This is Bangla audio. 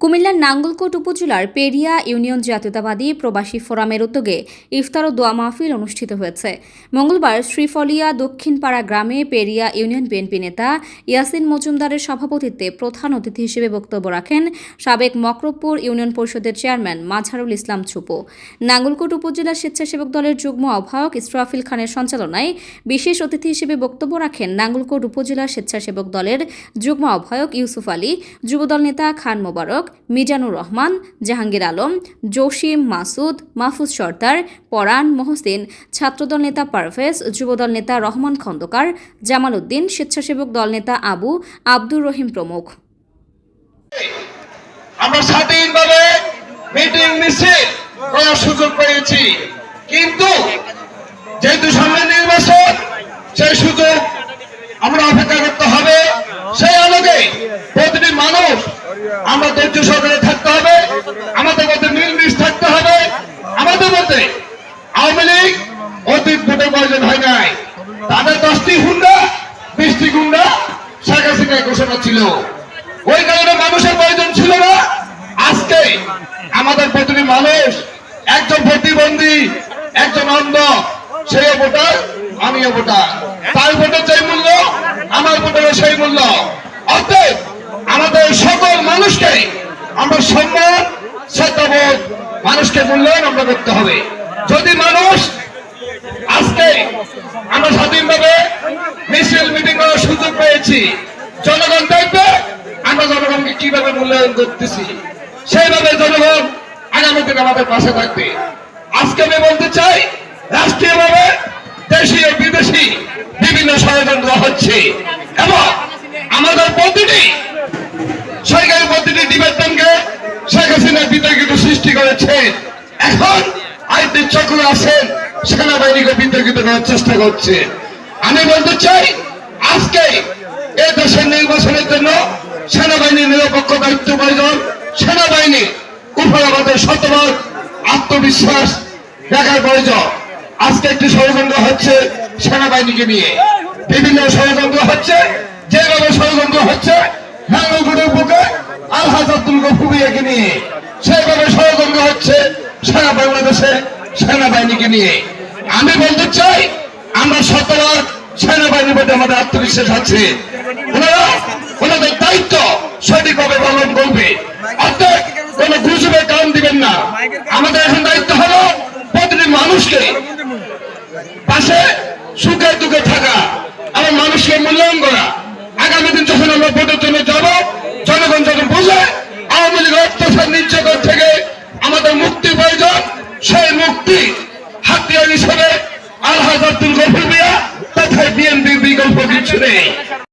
কুমিল্লার নাঙ্গলকোট উপজেলার পেরিয়া ইউনিয়ন জাতীয়তাবাদী প্রবাসী ফোরামের উদ্যোগে ইফতার ও দোয়া মাহফিল অনুষ্ঠিত হয়েছে। মঙ্গলবার শ্রীফলিয়া দক্ষিণপাড়া গ্রামে পেরিয়া ইউনিয়ন বিএনপি নেতা ইয়াসিন মজুমদারের সভাপতিত্বে প্রধান অতিথি হিসেবে বক্তব্য রাখেন সাবেক মকরবপুর ইউনিয়ন পরিষদের চেয়ারম্যান মাঝারুল ইসলাম ছুপো নাঙ্গলকোট উপজেলা স্বেচ্ছাসেবক দলের যুগ্ম আহ্বায়ক ইসরাফিল খানের সঞ্চালনায় বিশেষ অতিথি হিসেবে বক্তব্য রাখেন নাঙ্গলকোট উপজেলা স্বেচ্ছাসেবক দলের যুগ্ম আহ্বায়ক ইউসুফ আলী, যুবদল নেতা খান মোবারক মিজানুর রহমান, জাহাঙ্গীর আলম জসিম মাসুদ, মাহফুজ সর্দার, পরাণ মহসিন, ছাত্রদল নেতা পারভেজ, যুবদল নেতা রহমান খন্দকার, জামাল উদ্দিন, স্বেচ্ছাসেবক দল নেতা আবু আব্দুর রহিম প্রমুখ। কিন্তু যেহেতু সামনে নির্বাচন, সেই সুযোগ আমরা অপেক্ষা করতে হবে সেই আলোকে প্রতিটি মানুষ আমরা ধৈর্য সহকারে থাকতে হবে, আমাদের মধ্যে মিলমিশ থাকতে হবে। আমাদের মধ্যে আওয়ামী লীগ অতীত ভোটে প্রয়োজন হয় নাই। তাদের দশটি হুন্ডা, বিশটি গুন্ডা শেখ হাসিনার ঘোষণা ছিল। ওই কারণে মানুষের প্রয়োজন ছিল না। আজকে আমাদের প্রতিটি মানুষ একজন প্রতিবন্ধী, একজন অন্ধ, সেই ভোটার আমিও ভোটার। তার ভোটের যে মূল্য, আমার ভোটেরও সেই মূল্য। অতএব আমাদের সকল মানুষকে আমরা সম্মান শ্রদ্ধাবোধ মানুষকে মূল্যায়ন আমরা করতে হবে। যদি মানুষ আজকে আমরা স্বাধীনভাবে মিছিল, মিটিং করার সুযোগ পেয়েছি, জনগণ দেখবে, আমরা জনগণকে কীভাবে মূল্যায়ন করতেছি, সেইভাবে জনগণ আগামী দিন আমাদের পাশে থাকবে। আজকে আমি বলতে চাই, রাষ্ট্রীয়ভাবে দেশীয় বিদেশি বিভিন্ন ষড়যন্ত্র হচ্ছে এবং আমাদের প্রতিটি সরকারি প্রতিটি ডিপার্টমেন্টকে শেখ হাসিনা বিতর্কিত সৃষ্টি করেছে। এখন আইনের চক্র আছেন, সেনাবাহিনীকে বিতর্কিত করার চেষ্টা করছে। আমি বলতে চাই, আজকে এ দেশের নির্বাচনের জন্য সেনাবাহিনীর নিরপেক্ষ দায়িত্ব প্রয়োজন। সেনাবাহিনী উপর শতভাগ আত্মবিশ্বাস দেখার প্রয়োজন। আজকে একটি ষড়যন্ত্র হচ্ছে সেনাবাহিনীকে নিয়ে। বিভিন্ন ষড়যন্ত্র হচ্ছে, যেভাবে ষড়যন্ত্র হচ্ছে আলহাজ আব্দুল বিএনপিকে নিয়ে। সেভাবে ষড়যন্ত্র হচ্ছে সারা বাংলাদেশে সেনাবাহিনীকে নিয়ে। আমি বলতে চাই, আমরা সতর সেনাবাহিনীর প্রতি আমাদের আত্মবিশ্বাস আছে। ওনাদের দায়িত্ব সঠিকভাবে পালন করবে। অর্থাৎ কোন গুজবে কারণ দিবেন না। আমাদের এখন দায়িত্ব হলো প্রতিটি মানুষকে পাশে সুখে দুঃখে থাকা আমার মানুষকে মূল্যায়ন করা। আগামী দিন যখন আমরা ভোটে নির্যাতন থেকে আমাদের মুক্তি প্রয়োজন, সেই মুক্তি হাতিয়ার হিসেবে আলহাজ আব্দুল গফুর মিয়া কোথায় বিএনপি বিকল্প কিছু নেই।